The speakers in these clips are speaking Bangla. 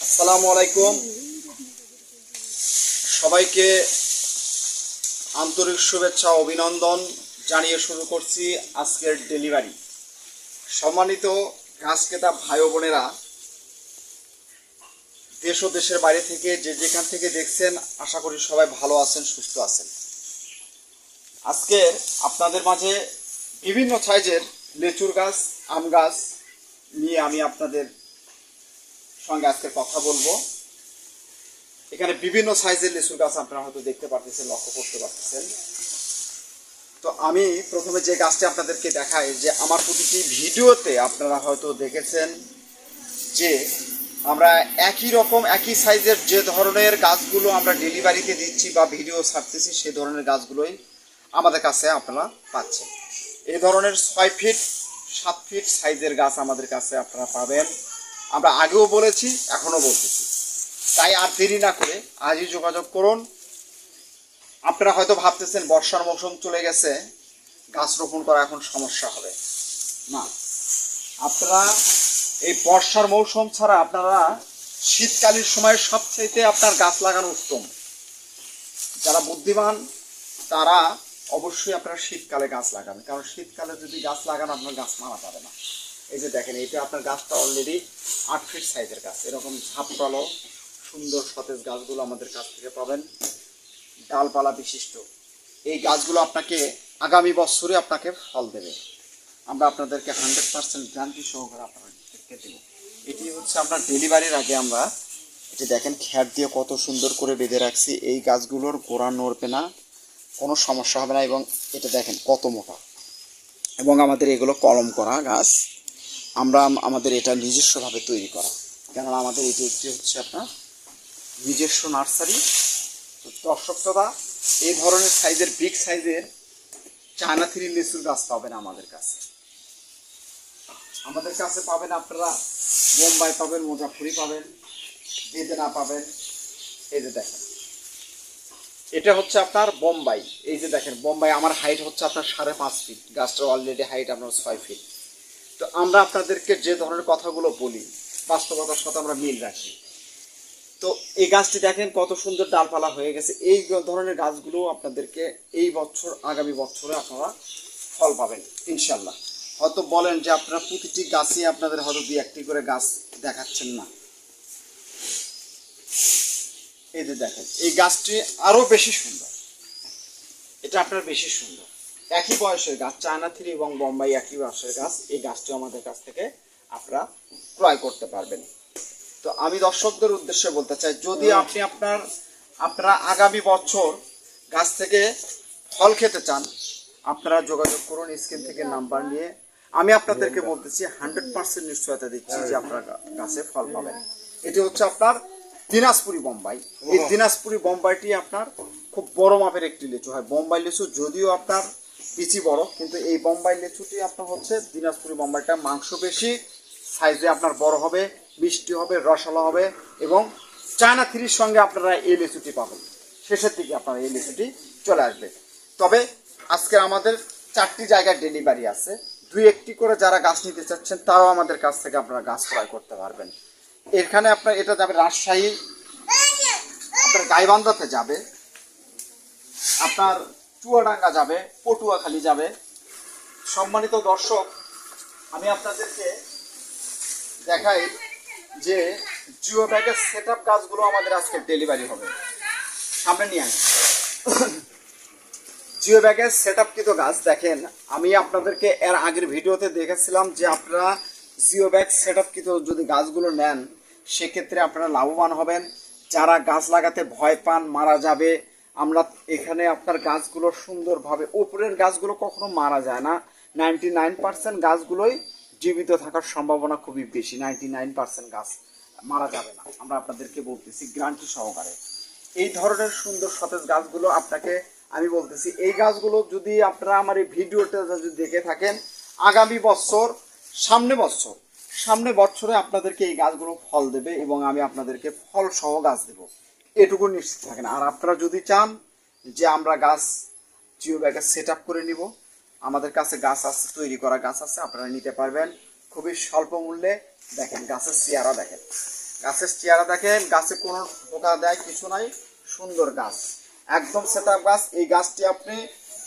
আসসালামু আলাইকুম। সবাইকে আন্তরিক শুভেচ্ছা, অভিনন্দন জানিয়ে শুরু করছি আজকের ডেলিভারি। সম্মানিত ক্রেতা ভাই বোনেরা, দেশ ও দেশের বাইরে থেকে যে যেখান থেকে দেখছেন, আশা করি সবাই ভালো আছেন, সুস্থ আছেন। আজকে আপনাদের মাঝে বিভিন্ন সাইজের লেচুর গাছ, আম গাছ নিয়ে আমি আপনাদের সঙ্গে আজকে কথা বলব। এখানে বিভিন্ন সাইজের লিচুর গাছ আপনারা হয়তো দেখতে পারতেছেন, লক্ষ্য করতে পারতেছেন। তো আমি প্রথমে যে গাছটি আপনাদেরকে দেখাই, যে আমার প্রতিটি ভিডিওতে আপনারা হয়তো দেখেছেন যে আমরা একই রকম, একই সাইজের যে ধরনের গাছগুলো আমরা ডেলিভারিতে দিচ্ছি বা ভিডিও ছাড়তেছি, সে ধরনের গাছগুলোই আমাদের কাছে আপনারা পাচ্ছেন। এই ধরনের ছয় ফিট, সাত ফিট সাইজের গাছ আমাদের কাছে আপনারা পাবেন। আমরা আগেও বলেছি, এখনও বলতেছি তাই আর দেরি না করে আজই যোগাযোগ করুন। আপনারা হয়তো ভাবতেছেন, বর্ষার মৌসুম চলে গেছে, গাছ রোপণ করা এখন সমস্যা হবে। না। আপনারা এই বর্ষার মৌসুম ছাড়া আপনারা শীতকালীন সময় সবচাইতে আপনার গাছ লাগানো উত্তম। যারা বুদ্ধিমান, তারা অবশ্যই আপনারা শীতকালে গাছ লাগাবেন। কারণ শীতকালে যদি গাছ লাগান, আপনার গাছ মারা যাবে না। এই যে দেখেন, এটা আপনার গাছটা অলরেডি আট ফিট সাইজের গাছ। এরকম ঝাপটালো, সুন্দর সতেজ গাছগুলো আমাদের কাছ থেকে পাবেন। ডালপালা বিশিষ্ট। এই গাছগুলো আপনাকে আগামী বছরে আপনাকে ফল দেবে। আমরা আপনাদেরকে হান্ড্রেড পার্সেন্ট গ্যারান্টি সহকারে আপনাদেরকে দেবো। এটি হচ্ছে আপনার ডেলিভারির আগে আমরা এটি দেখেন খ্যাট দিয়ে কত সুন্দর করে বেঁধে রাখছি। এই গাছগুলোর গোড়া নড়বে না, কোনো সমস্যা হবে না এবং এটা দেখেন কত মোটা। এবং আমাদের এগুলো কলম করা গাছ। আমরা আমাদের এটা নিজস্বভাবে তৈরি করা। কেননা আমাদের এটি একটি হচ্ছে আপনার নিজস্ব নার্সারি তো দর্শক দাদা এই ধরনের সাইজের, বিগ সাইজের চায়না থ্রি লিচুর গাছ পাবেন আমাদের কাছে। আমাদের কাছে পাবেন আপনারা বোম্বাই পাবেন মোজাফুরি পাবেন, বেদেনা পাবেন, এই যে দেখেন। এটা হচ্ছে আপনার বোম্বাই। এই যে দেখেন, বোম্বাই, আমার হাইট হচ্ছে আপনার সাড়ে পাঁচ ফিট গাছটার অলরেডি হাইট আপনার ছয় ফিট তো আমরা আপনাদেরকে যে ধরনের কথাগুলো বলি, বাস্তবতার সাথে আমরা মিল রাখি। তো এই গাছটি দেখেন কত সুন্দর ডালপালা হয়ে গেছে। এই ধরনের গাছগুলো আপনাদেরকে এই বছর, আগামী বছরে আপনারা ফল পাবেন ইনশাল্লাহ হয়তো বলেন যে আপনারা প্রতিটি গাছই আপনাদের হয়তো দুই একটি করে গাছ দেখাচ্ছেন না। এই যে দেখেন, এই গাছটি আরও বেশি সুন্দর। এটা আপনার বেশি সুন্দর। একই বয়সের গাছ চায়না থ্রি এবং বোম্বাই একই বয়সের গাছ এই গাছটি আমাদের কাছ থেকে আপনারা ক্রয় করতে পারবেন। তো আমি দর্শকদের উদ্দেশ্যে বলতে চাই যদি আপনি আপনার আপনারা আগামী বছর গাছ থেকে ফল খেতে চান আপনারা যোগাযোগ করুন স্ক্রিন থেকে নাম্বার নিয়ে। আমি আপনাদেরকে বলতেছি হান্ড্রেড পার্সেন্ট নিশ্চয়তা দিচ্ছি যে আপনারা গাছে ফল পাবেন। এটি হচ্ছে আপনার দিনাজপুরি বোম্বাই। এই দিনাজপুরি বোম্বাইটি আপনার খুব বড় মাপের একটি লিচু হয়। বোম্বাই লিচু যদিও আপনার বিচি বড়, কিন্তু এই বোম্বাই লিচুটি আপনার হচ্ছে দিনাজপুরি বোম্বাইটা মাংস বেশি সাইজে আপনার বড় হবে, মিষ্টি হবে, রসালো হবে, এবং চায়না থ্রির সঙ্গে আপনারা এই লিচুটি পাবেন। শেষের দিকে আপনারা এই লিচুটি চলে আসবে। তবে আজকে আমাদের চারটি জায়গায় ডেলিভারি আছে। দুই একটি করে যারা গাছ নিতে চাচ্ছেন, তারাও আমাদের কাছ থেকে আপনারা গাছ ক্রয় করতে পারবেন। এখানে আপনার, এটা যাবে রাজশাহী, আপনার গাইবান্ধাতে যাবে। আপনার চুয়াডাঙ্গা যাবে, পটুয়াখালী যাবে। সম্মানিত দর্শক, আমি আপনাদেরকে দেখাই যে জিও ব্যাগের সেট আপ গাছগুলো আমাদের আজকে ডেলিভারি হবে। সামনে নিয়ে আনি জিও ব্যাগের সেট আপ কিন্তু গাছ দেখেন, আমি আপনাদেরকে এর আগের ভিডিওতে দেখেছিলাম যে আপনারা জিও ব্যাগ সেট আপ কিন্তু যদি গাছগুলো নেন, সেক্ষেত্রে আপনারা লাভবান হবেন। যারা গাছ লাগাতে ভয় পান, মারা যাবে। আমরা এখানে আপনার গাছগুলো সুন্দরভাবে, উপরের গাছগুলো কখনো মারা যায় না। নাইনটি নাইন পার্সেন্ট গাছগুলোই জীবিত থাকার সম্ভাবনা খুবই বেশি নাইনটি নাইন পার্সেন্ট গাছ মারা যাবে না। আমরা আপনাদেরকে বলতেছি, গ্রান্টি সহকারে। এই ধরনের সুন্দর সতেজ গাছগুলো আপনাকে, আমি বলতেছি, এই গাছগুলো যদি আপনারা আমার এই ভিডিওটা যদি দেখে থাকেন, আগামী বছর, সামনে বছর, সামনে বছরে আপনাদেরকে এই গাছগুলো ফল দেবে এবং আমি আপনাদেরকে ফল সহ গাছ দেবো। এটুকু নিশ্চিত থাকেন। আর আপনারা যদি চান যে আমরা গাছ জিও ব্যাগে সেট আপ করে নিব, আমাদের কাছে গাছ আছে, তৈরি করা গাছ আছে, আপনারা নিতে পারবেন। খুবই স্বল্প মূল্যে দেখেন, গাছের চেয়ারা দেখেন। গাছের চেয়ারা দেখেন, গাছে কোনো পোকা দেয় কিছু নাই, সুন্দর গাছ। একদম সেট আপ গাছ, এই গাছটি আপনি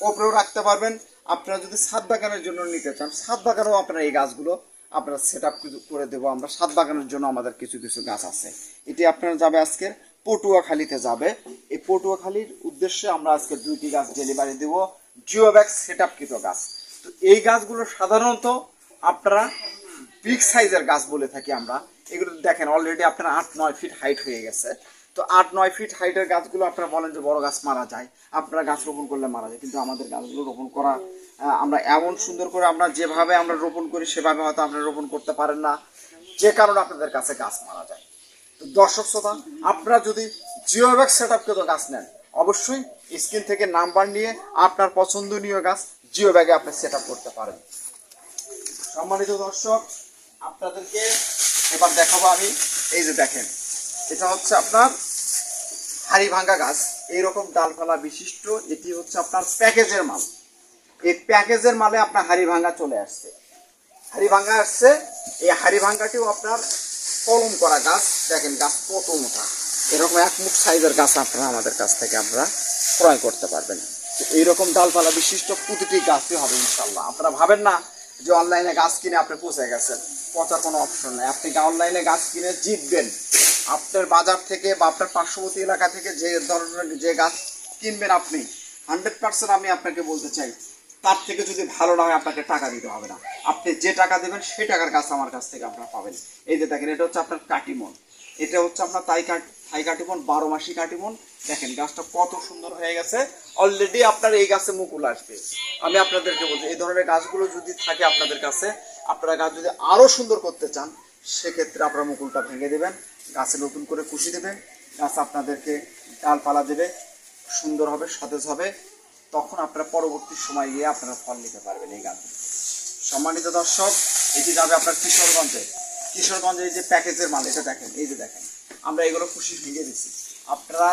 ওপরেও রাখতে পারবেন। আপনারা যদি ছাদ বাগানের জন্য নিতে চান, ছাদ বাগানেও আপনারা এই গাছগুলো আপনারা সেট আপ করে দেবো। আমরা ছাদ বাগানের জন্য আমাদের কিছু কিছু গাছ আছে। এটি আপনারা যাবে আজকের পটুয়াখালীতে যাবে। এই পটুয়াখালীর উদ্দেশ্যে আমরা আজকে দুইটি গাছ ডেলিভারি দেবো। জিওব্যাগ সেট আপকৃত গাছ। তো এই গাছগুলো সাধারণত আপনারা বিগ সাইজের গাছ বলে থাকি আমরা। এগুলো দেখেন অলরেডি আপনার আট, নয় ফিট হাইট হয়ে গেছে। তো আট, নয় ফিট হাইটের গাছগুলো আপনারা বলেন যে বড় গাছ মারা যায়। আপনারা গাছ রোপণ করলে মারা যায়। কিন্তু আমাদের গাছগুলো রোপণ করা আমরা এমন সুন্দর করে আমরা যেভাবে আমরা রোপণ করি, সেভাবে হয়তো আপনারা রোপণ করতে পারেন না। যে কারণে আপনাদের কাছে গাছ মারা যায়। দর্শক শ্রোতা, আপনারা যদি জিওব্যাগ সেট আপকৃত গাছ নেন, অবশ্যই স্ক্রিন থেকে নাম্বার নিয়ে আপনার পছন্দনীয় গাছ জিও ব্যাগে আপনি সেট করতে পারেন। সম্মানিত দর্শক, আপনাদেরকে এবার দেখাবো আমি, এই যে দেখেন, এটা হচ্ছে আপনার হাড়ি ভাঙ্গা গাছ। এইরকম ডালপালা বিশিষ্ট, এটি হচ্ছে আপনার প্যাকেজের মাল। এই প্যাকেজের মালে আপনার হাড়ি ভাঙ্গা চলে আসছে। হাড়ি ভাঙ্গা আসছে, এই হাড়ি ভাঙ্গাটিও আপনার কলম করা গাছ। দেখেন গাছ কত মোটা। এরকম এক মুখ সাইজের গাছ আপনারা আমাদের কাছ থেকে আপনারা ক্রয় করতে পারবেন। এইরকম ডালপালা বিশিষ্ট প্রতিটি গাছই হবে ইনশাল্লাহ আপনারা ভাবেন না যে অনলাইনে গাছ কিনে আপনি পৌঁছে গেছেন। পচার কোনো অপশন নেই। আপনি অনলাইনে গাছ কিনে জিতবেন। আপনার বাজার থেকে বা আপনার পার্শ্ববর্তী এলাকা থেকে যে ধরনের যে গাছ কিনবেন আপনি হান্ড্রেড পার্সেন্ট আমি আপনাকে বলতে চাই, তার থেকে যদি ভালো না হয় আপনাকে টাকা দিতে হবে না। আপনি যে টাকা দেবেন সেই টাকার গাছ আমার কাছ থেকে আপনারা পাবেন। এই যে দেখেন, এটা হচ্ছে আপনার কাটিমন। এটা হচ্ছে আপনার তাই কাট থাই কাটিমন বারো মাসি কাটিমন দেখেন, গাছটা কত সুন্দর হয়ে গেছে। অলরেডি আপনার এই গাছে মুকুল আসবে। আমি আপনাদেরকে বলছি, এই ধরনের গাছগুলো যদি থাকে আপনাদের কাছে, আপনারা গাছ যদি আরও সুন্দর করতে চান, সেক্ষেত্রে আপনারা মুকুলটা ভেঙে দেবেন, গাছে নতুন করে কুশি দেবেন, গাছ আপনাদেরকে ডালপালা দেবে, সুন্দর হবে, সতেজ হবে। তখন আপনারা পরবর্তী সময় গিয়ে আপনারা ফল নিতে পারবেন এই গাছ সম্মানিত দর্শক, এটি যাবে আপনার কিশোরগঞ্জে। কিশোরগঞ্জে এই যে প্যাকেজের মাল, এটা দেখেন, এই যে দেখেন, আমরা এগুলো খুশি ভেঙে দিছি। আপনারা,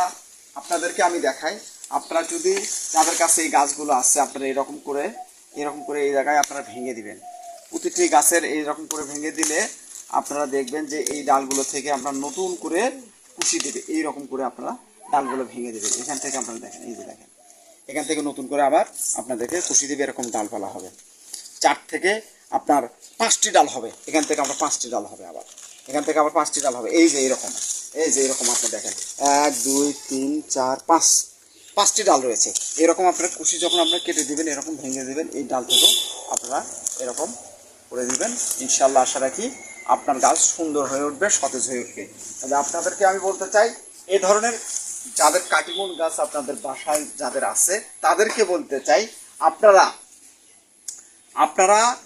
আপনাদেরকে আমি দেখাই, আপনারা যদি যাদের কাছে এই গাছগুলো আছে, আপনারা এরকম করে এরকম করে এই জায়গায় আপনারা ভেঙে দিবেন। প্রতিটি গাছের এইরকম করে ভেঙে দিলে আপনারা দেখবেন যে এই ডালগুলো থেকে আমরা নতুন করে কুশি দেবে, এইরকম করে আপনারা ডালগুলো ভেঙে দেবেন। এখান থেকে আপনারা দেখেন, এই যে দেখেন। এখান থেকে নতুন করে আবার আপনাদেরকে কুশি দেবে, এরকম ডাল ডালপালা হবে। চার থেকে আপনার পাঁচটি ডাল হবে। এখান থেকে আমরা পাঁচটি ডাল হবে আবার। এখান থেকে আবার পাঁচটি ডাল হবে। এই যে এরকম। এই যে এরকম আপনি দেখেন। এক, দুই, তিন, চার, পাঁচ। পাঁচটি ডাল রয়েছে। এরকম আপনার কুশি যখন আপনারা কেটে দিবেন, এরকম ভেঙে দেবেন, এই ডাল থেকেও আপনারা এরকম করে দিবেন। ইনশাল্লাহ আশা রাখি আপনার গাছ সুন্দর হয়ে উঠবে, সতেজ হয়ে উঠবে। তবে আপনাদেরকে আমি বলতে চাই, এ ধরনের যাদের কাটিমুন গাছ আপনাদের বাসায় যাদের আছে, তাদেরকে বলতে চাই, আপনারা আপনারা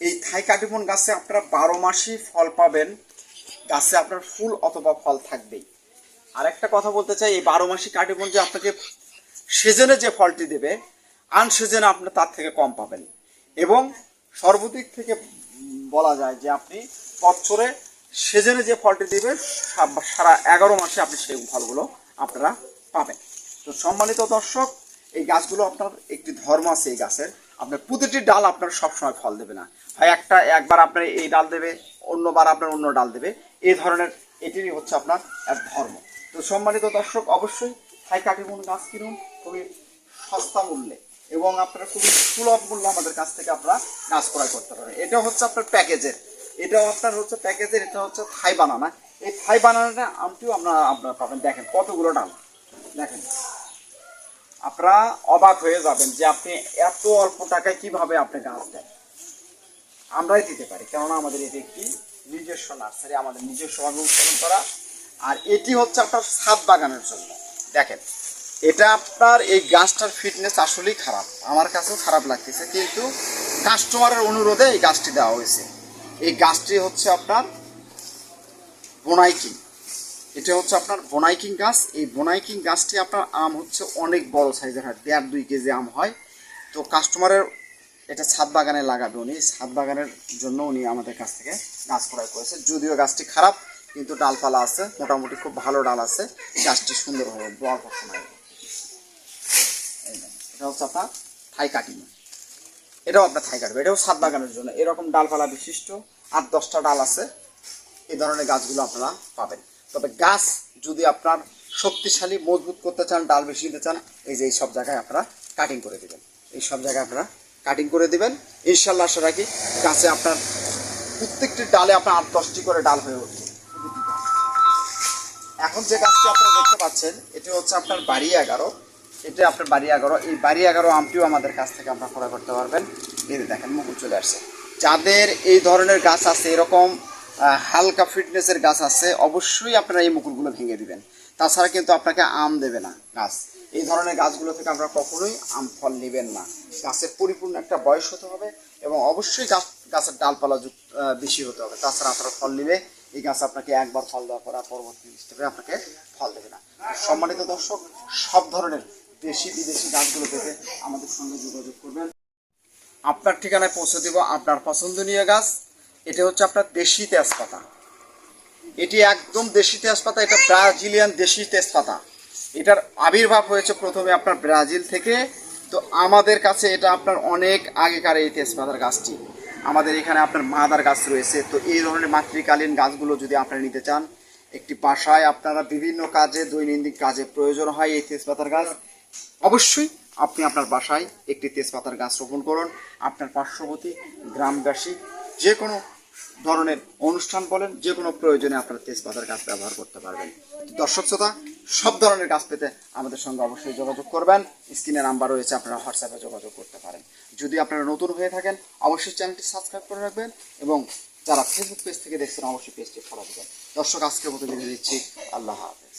এই থাই কাটিমন গাছে আপনারা বারো মাসই ফল পাবেন। গাছে আপনার ফুল অথবা ফল থাকবেই। আর একটা কথা বলতে চাই, এই বারো মাসি কাটিমন যে আপনাকে সিজনে যে ফলটি দেবে, আনসিজনে আপনি তার থেকে কম পাবেন। এবং সর্বদিক থেকে বলা যায় যে আপনি বছরে সিজনে যে ফলটি দেবে সারা এগারো মাসে আপনি সেই ফলগুলো আপনারা পাবেন। তো সম্মানিত দর্শক, এই গাছগুলো আপনার একটি ধর্ম আছে এই গাছের। আপনার প্রতিটি ডাল আপনার সবসময় ফল দেবে না। হয় একটা, একবার আপনার এই ডাল দেবে, অন্যবার আপনার অন্য ডাল দেবে। এই ধরনের, এটিরই হচ্ছে আপনার এক ধর্ম। তো সম্মানিত দর্শক, অবশ্যই হাই কাটিমুন গাছ কিনুন, খুবই সস্তা মূল্যে এবং আপনারা খুবই সুলভ মূল্য আমাদের কাছ থেকে আপনারা গাছ ক্রয় করতে পারেন। এটা হচ্ছে আপনার প্যাকেজের, এটাও আপনার হচ্ছে প্যাকেজের, এটা হচ্ছে থাই বানানা। এই থাই বানানাটা আমটিও আপনারা আপনারা পাবেন। দেখেন কতগুলো ডাল। দেখেন। আপনারা অবাক হয়ে যাবেন যে আপনি এত অল্প টাকায় কীভাবে আপনি গাছ দেন। আমরাই দিতে পারি, কেননা আমাদের এটি একটি নিজস্ব নার্সারি, আমাদের নিজস্বভাবে উৎপাদন করা, আর এটি হচ্ছে আপনার ছাদ বাগানের জন্য। দেখেন, এটা আপনার এই গাছটার ফিটনেস আসলেই খারাপ, আমার কাছেও খারাপ লাগতেছে, কিন্তু কাস্টমারের অনুরোধে এই গাছটি দেওয়া হয়েছে। এই গাছটি হচ্ছে আপনার বোনাইকিং এটা হচ্ছে আপনার বোনাইকিং গাছ। এই বোনাইকিং গাছটি আপনার আম হচ্ছে অনেক বড় সাইজের হয়, দেড় দুই কেজি আম হয়। তো কাস্টমারের এটা ছাদ বাগানে লাগাবে উনি। ছাদ বাগানের জন্য উনি আমাদের কাছ থেকে গাছ ক্রয় করেছে। যদিও গাছটি খারাপ, কিন্তু ডালপালা আছে। মোটামুটি খুব ভালো ডাল আছে। গাছটি সুন্দর হবে, বড় সময় এটা হচ্ছে আপনার থাই কাটিং। এটাও আপনার থাই কাটবে, এটাও ছাদ বাগানের জন্য। এরকম ডালপালা বিশিষ্ট, আট দশটা ডাল আছে। এই ধরনের গাছগুলো আপনারা পাবেন। তবে গাছ যদি আপনার শক্তিশালী, মজবুত করতে চান, ডাল বেশি দিতে চান, এই যে এই সব জায়গায় আপনারা কাটিং করে দিবেন। এই সব জায়গায় আপনারা কাটিং করে দেবেন। ইনশাল্লাহ আশা রাখি গাছে আপনার প্রত্যেকটি ডালে আপনার আট দশটি করে ডাল হয়ে উঠবে। এখন যে গাছটি আপনারা দেখতে পাচ্ছেন, এটি হচ্ছে আপনার বাড়ি এগারো। এটা আপনার বাড়ি এগারো। এই বাড়ি এগারো আমটিও আমাদের কাছ থেকে আপনারা ক্রয় করতে পারবেন। এই দেখেন মুকুল চলে আসছে। যাদের এই ধরনের গাছ আছে, এরকম হালকা ফিটনেসের গাছ আছে, অবশ্যই আপনারা এই মুকুলগুলো ভেঙে দিবেন। তাছাড়া কিন্তু আপনাকে আম দেবে না গাছ। এই ধরনের গাছগুলো থেকে আমরা কখনোই আম, ফল নেবেন না। গাছের পরিপূর্ণ একটা বয়স হতে হবে এবং অবশ্যই গাছ, গাছের ডালপালা যুক্ত বেশি হতে হবে। তাছাড়া আপনারা ফল নেবে এই গাছ আপনাকে একবার ফল দেওয়ার পর পরবর্তী স্টেপে আপনাকে ফল দেবে না। সম্মানিত দর্শক, সব ধরনের দেশি বিদেশি গাছগুলো পেতে আমাদের সঙ্গে যোগাযোগ করবেন। আপনার ঠিকানায় পৌঁছে দেব আপনার পছন্দনীয় গাছ। এটা হচ্ছে আপনার দেশি তেজপাতা। এটি একদম দেশি তেজপাতা, এটা ব্রাজিলিয়ান দেশি তেজপাতা। এটার আবির্ভাব হয়েছে প্রথমে আপনার ব্রাজিল থেকে। তো আমাদের কাছে এটা আপনার অনেক আগেকার এই তেজপাতার গাছটি। আমাদের এখানে আপনার মাদার গাছ রয়েছে। তো এই ধরনের মাতৃকালীন গাছগুলো যদি আপনারা নিতে চান, একটি বাসায় আপনারা বিভিন্ন কাজে, দৈনন্দিন কাজে প্রয়োজন হয় এই তেজপাতার গাছ, অবশ্যই আপনি আপনার বাসায় একটি তেজপাতার গাছ রোপণ করুন। আপনার পার্শ্ববর্তী গ্রামবাসী, যে কোনো ধরনের অনুষ্ঠান বলেন যে কোনো প্রয়োজনে আপনারা তেজপাতার গাছ ব্যবহার করতে পারবেন। দর্শক শ্রোতা, সব ধরনের গাছ পেতে আমাদের সঙ্গে অবশ্যই যোগাযোগ করবেন। স্ক্রিনে নাম্বার রয়েছে, আপনারা হোয়াটসঅ্যাপে যোগাযোগ করতে পারেন। যদি আপনারা নতুন হয়ে থাকেন, অবশ্যই চ্যানেলটি সাবস্ক্রাইব করে রাখবেন এবং যারা ফেসবুক পেজ থেকে দেখছেন, অবশ্যই পেজটি ফলো দেবেন দর্শক, আজকের মতো বিদায় দিচ্ছি আল্লাহ হাফেজ।